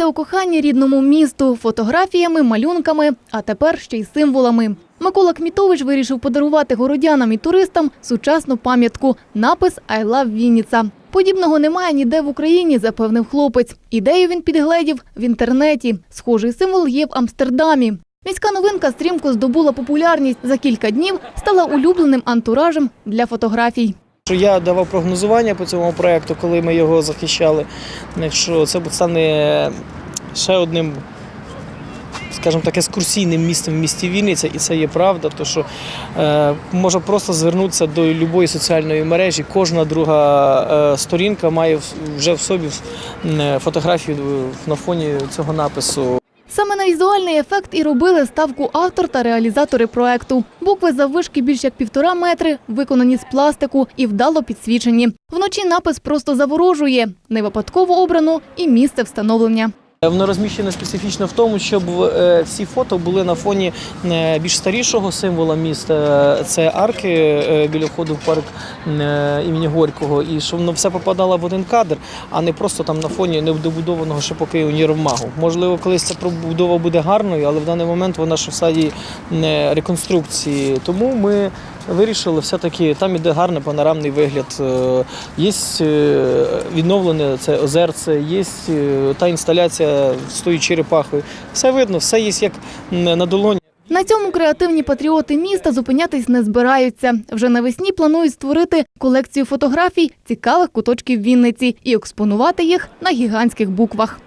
Зізнається у коханні рідному місту, фотографіями, малюнками, а тепер ще й символами. Микола Кмітович вирішив подарувати городянам і туристам сучасну пам'ятку – напис «I love Вінниця». Подібного немає ніде в Україні, запевнив хлопець. Ідею він підгледів в інтернеті. Схожий символ є в Амстердамі. Міська новинка стрімко здобула популярність. За кілька днів стала улюбленим антуражем для фотографій. Я давав прогнозування по цьому проекту, коли ми його захищали. Що це стане ще одним, скажімо так, екскурсійним містом в місті Вінниця, і це є правда. То що е, можна просто звернутися до будь-якої соціальної мережі. Кожна друга е, сторінка має вже в собі е, фотографію на фоні цього напису. Саме на візуальний ефект і робили ставку автор та реалізатори проекту. Букви заввишки більш як півтора метри, виконані з пластику і вдало підсвічені. Вночі напис просто заворожує. Не випадково обрано і місце встановлення. Воно розміщене специфічно в тому, щоб е, всі фото були на фоні е, більш старішого символа міста. Це арки е, біля входу в парк е, імені Горького, і щоб воно все попадало в один кадр, а не просто там на фоні недобудованого ще поки універмагу. Можливо, колись ця пробудова буде гарною, але в даний момент вона ще в стадії е, реконструкції. Тому ми вирішили все-таки там іде гарний панорамний вигляд. Е, Є е, відновлене це озерце, є е, та інсталяція з тою черепахою. Все видно, все є як на долоні. На цьому креативні патріоти міста зупинятись не збираються. Вже навесні планують створити колекцію фотографій цікавих куточків Вінниці і експонувати їх на гігантських буквах.